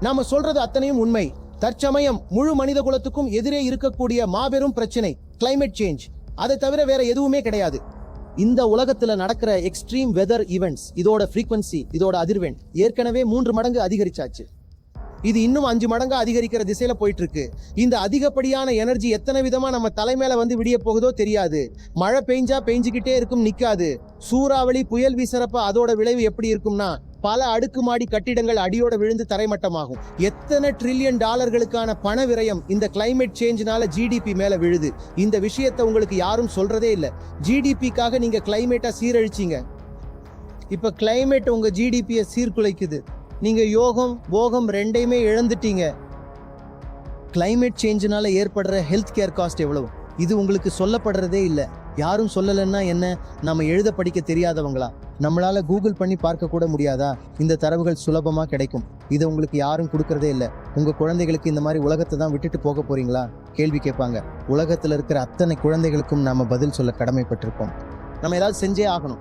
நாம சொல்றது அத்தனையும் உண்மை. தற்சமயம் முழு மனித குலத்துக்கும் எதிரே இருக்கக்கூடிய மாபெரும் பிரச்சனை கிளைமேட் சேஞ்ச் அதை தவிர வேற எதுவுமே கிடையாது. இந்த உலகத்துல நடக்கிற எக்ஸ்ட்ரீம் வெதர் ஈவெண்ட்ஸ் இதோட ஃப்ரீக்வன்சி இதோட அதிர்வெண் ஏற்கனவே மூன்று மடங்கு அதிகரிச்சாச்சு. இது இன்னும் அஞ்சு மடங்கா அதிகரிக்கிற திசையில போயிட்டு இருக்கு இந்த அதிகப்படியான எனர்ஜி எத்தனை விதமா நம்ம தலைமையில வந்து விடிய போகுதோ தெரியாது. மழை பெஞ்சா பெஞ்சுக்கிட்டே இருக்கும் நிக்காது. சூறாவளி புயல் வீசுறப்ப அதோட விளைவு எப்படி இருக்கும்னா பல அடுக்குமாடி கட்டிடங்கள் அடியோட விழுந்து தரைமட்டமாகும். எத்தனை ட்ரில்லியன் டாலர்களுக்கான பண விரயம் இந்த கிளைமேட் சேஞ்சினால ஜிடிபி மேல விழுது. இந்த விஷயத்தை உங்களுக்கு யாரும் சொல்றதே இல்ல. ஜிடிபிக்காக நீங்க கிளைமேட்டா சீரழிச்சீங்க. இப்ப கிளைமேட் உங்க ஜிடிபியை சீர்குலைக்குது. நீங்க யோகம் போகம் ரெண்டையுமே இழந்துட்டீங்க. கிளைமேட் சேஞ்சினால ஏற்படுற ஹெல்த் கேர் காஸ்ட் எவ்வளவு? இது உங்களுக்கு சொல்லப்படுறதே இல்லை. யாரும் சொல்லலைன்னா என்ன? நம்ம எழுத படிக்க தெரியாதவங்களா? நம்மளால கூகுள் பண்ணி பார்க்க கூட முடியாதா? இந்த தரவுகள் சுலபமா கிடைக்கும். இதை உங்களுக்கு யாரும் கொடுக்கறதே இல்லை. உங்க குழந்தைகளுக்கு இந்த மாதிரி உலகத்தை தான் விட்டுட்டு போக போறீங்களா? கேள்வி கேட்பாங்க. உலகத்துல இருக்கிற அத்தனை குழந்தைகளுக்கும் நாம பதில் சொல்ல கடமைப்பட்டிருக்கோம் நம்ம ஏதாவது செஞ்சே ஆகணும்.